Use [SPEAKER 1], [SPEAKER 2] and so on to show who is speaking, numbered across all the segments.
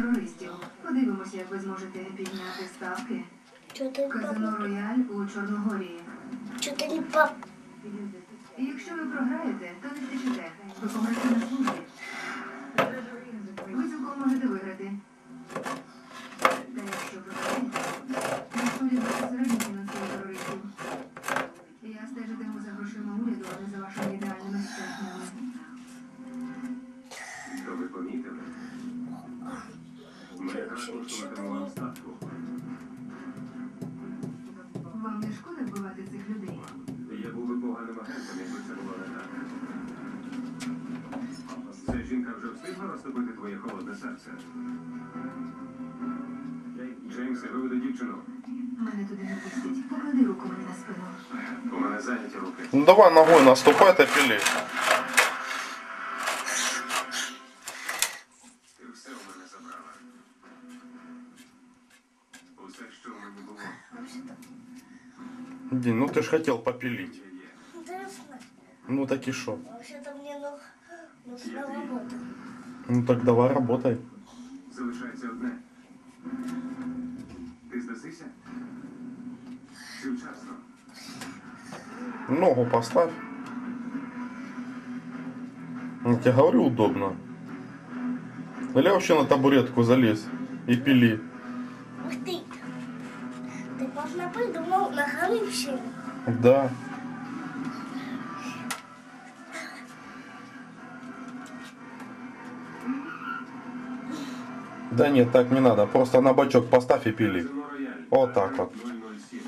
[SPEAKER 1] Терористів. Подивимося, як ви зможете підняти ставки.
[SPEAKER 2] Что-то
[SPEAKER 1] Казино. Рояль у Чорногорії.
[SPEAKER 2] Пап...
[SPEAKER 1] Якщо ви програєте, то не
[SPEAKER 3] Вам
[SPEAKER 1] не шкода вбивати цих людей?
[SPEAKER 3] Я був би поганим агентом, якби це було не так. Ця жінка вже встигла розтопити твоє холодне серце. Джеймсе, виведи дівчину.
[SPEAKER 1] Мене туди не пустять. Поклади руку мені на спину.
[SPEAKER 3] У мене зайняті руки.
[SPEAKER 4] Ну давай ногой наступай, та пили. Дин, ну ты ж хотел попилить.
[SPEAKER 2] Интересно.
[SPEAKER 4] Ну так и шо?
[SPEAKER 2] Вообще-то мне ну- нужна работа.
[SPEAKER 4] Ну так давай работай.
[SPEAKER 3] Залишається одне. Ти здасися? Чи вчасно?
[SPEAKER 4] Ногу поставь. Я тебе говорю, удобно. Или вообще на табуретку залезь и пили
[SPEAKER 2] Ух ты! Ты поздно придумал на хороший.
[SPEAKER 4] Да. Да нет, так не надо. Просто на бачок поставь и пили.
[SPEAKER 3] Казино Рояль.
[SPEAKER 4] Вот так вот.
[SPEAKER 3] 007.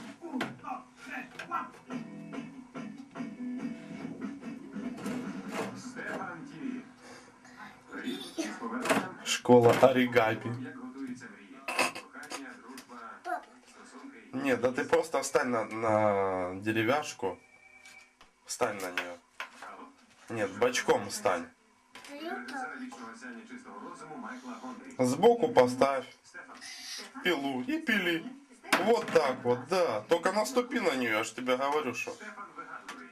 [SPEAKER 3] Стефан Ті. Привіт із поверненням.
[SPEAKER 4] Школа оригами. Нет, да ты просто встань на, на деревяшку. Встань на нее.
[SPEAKER 3] Алло.
[SPEAKER 4] Нет, бочком встань.
[SPEAKER 2] ты
[SPEAKER 3] Режисера
[SPEAKER 2] это...
[SPEAKER 3] вічного сяйня чистого розуму Майкла Гондрі.
[SPEAKER 4] Сбоку поставь
[SPEAKER 3] Стефан,
[SPEAKER 4] пилу и пили. Вот так вот, да. Только наступи на нее, я ж тебе говорю, что.
[SPEAKER 3] Стефан вигадливий.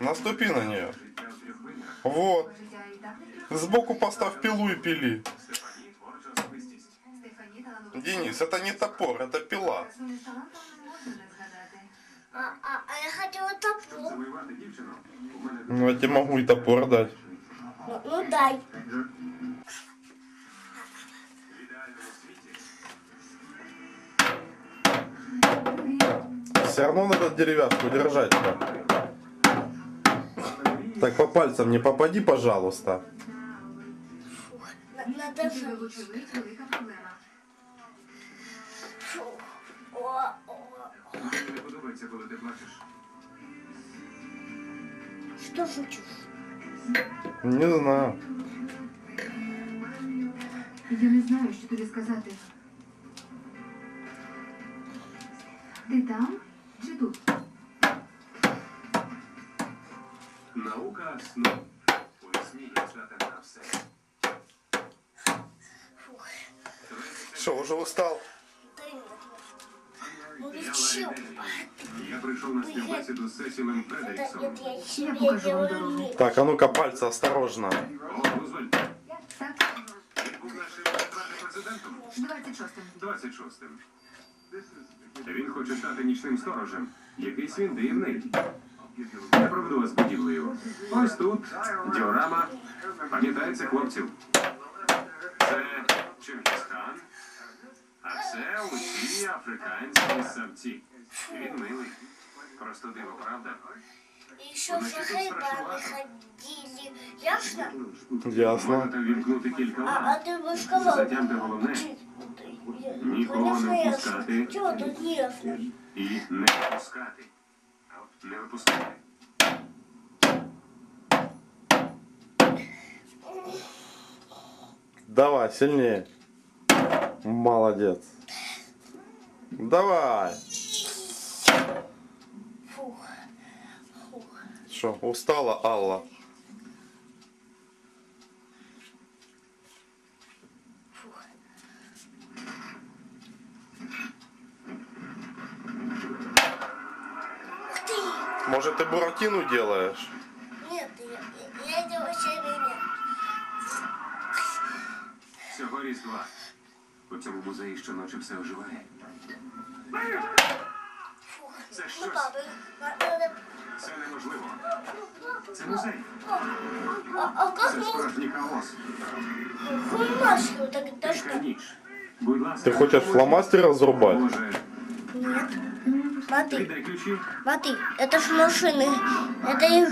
[SPEAKER 4] Наступи на нее.
[SPEAKER 3] Життя у трьох вимірах.
[SPEAKER 4] Вот.
[SPEAKER 1] Життя і так не трохи.
[SPEAKER 4] Сбоку поставь пилу и пили. Денис, это не топор, это пила.
[SPEAKER 1] Красуню з талантом не можна не згадати.
[SPEAKER 2] А, а, а я хотела
[SPEAKER 3] Щоб
[SPEAKER 2] топор.
[SPEAKER 3] завоювати дівчину, у мене
[SPEAKER 4] Ну, я тебе могу и топор дать.
[SPEAKER 2] Ну, ну дай.
[SPEAKER 3] в ідеальному світі
[SPEAKER 4] Все равно надо деревяшку держать. -то. Так по пальцам не попади, пожалуйста.
[SPEAKER 2] На- Надо
[SPEAKER 3] подобається, коли ти плачеш.
[SPEAKER 2] Что шучу?
[SPEAKER 4] Не знаю.
[SPEAKER 1] Я не знаю, що тобі сказати. Ти там чи тут?
[SPEAKER 3] Наука сну. У вісні є здатен на все.
[SPEAKER 2] Фух.
[SPEAKER 4] Что, уже устал?
[SPEAKER 2] Да нет. Ну
[SPEAKER 3] Я
[SPEAKER 2] ведь чё?
[SPEAKER 3] Ларі Деві. Я прийшов на співбесіду з Сесілем
[SPEAKER 2] Это,
[SPEAKER 3] Фредеріксом.
[SPEAKER 2] это я себе
[SPEAKER 1] покажу вам
[SPEAKER 2] делаю.
[SPEAKER 1] дорогу.
[SPEAKER 4] Так, а ну-ка пальцы осторожно.
[SPEAKER 3] О, Рузвельт,
[SPEAKER 1] Так,
[SPEAKER 3] він був нашим брати президентом
[SPEAKER 1] 26-м.
[SPEAKER 3] 26-м. Він хоче стати нічним сторожем. Якийсь він дивний. Я проведу вас будівлею. Ось тут діорама. Пам'ятається хлопців. А це усі африканські савці. Він милий. Просто диво, правда?
[SPEAKER 2] Еще в Хайбар ходили. Ясно?
[SPEAKER 4] Ясно.
[SPEAKER 3] Можете вімкнути кілька
[SPEAKER 2] А, а
[SPEAKER 3] ламп.
[SPEAKER 2] ты бы сказал.
[SPEAKER 3] Затямте головне Нікого не
[SPEAKER 2] Конечно,
[SPEAKER 3] впускати.
[SPEAKER 2] ясно. Чего тут не ясно?
[SPEAKER 3] і не випускати. Не випускати.
[SPEAKER 4] Давай, сильнее. Молодец. Давай.
[SPEAKER 2] Фух. Фух.
[SPEAKER 4] Что, устала Алла?
[SPEAKER 2] Фух.
[SPEAKER 4] Может, ты буратину делаешь?
[SPEAKER 2] Нет, я, я, я делаю себе нет.
[SPEAKER 3] Все, Цього різдва. У цьому музеї щоночі все оживає.
[SPEAKER 2] Фух.
[SPEAKER 3] Це
[SPEAKER 2] Ну,
[SPEAKER 3] щось.
[SPEAKER 2] папа, надо...
[SPEAKER 3] Це неможливо. Це музей.
[SPEAKER 2] А, а как
[SPEAKER 3] Це
[SPEAKER 2] мы...
[SPEAKER 3] справжній хаос.
[SPEAKER 2] Фломастеру так это
[SPEAKER 3] Тиха
[SPEAKER 2] что?
[SPEAKER 3] ніч. Будь ласка.
[SPEAKER 4] Ти хочеш фломастера зрубати?
[SPEAKER 3] Може,
[SPEAKER 2] Нет. Смотри,
[SPEAKER 3] віддай ключі.
[SPEAKER 2] смотри, это ж машины. Это их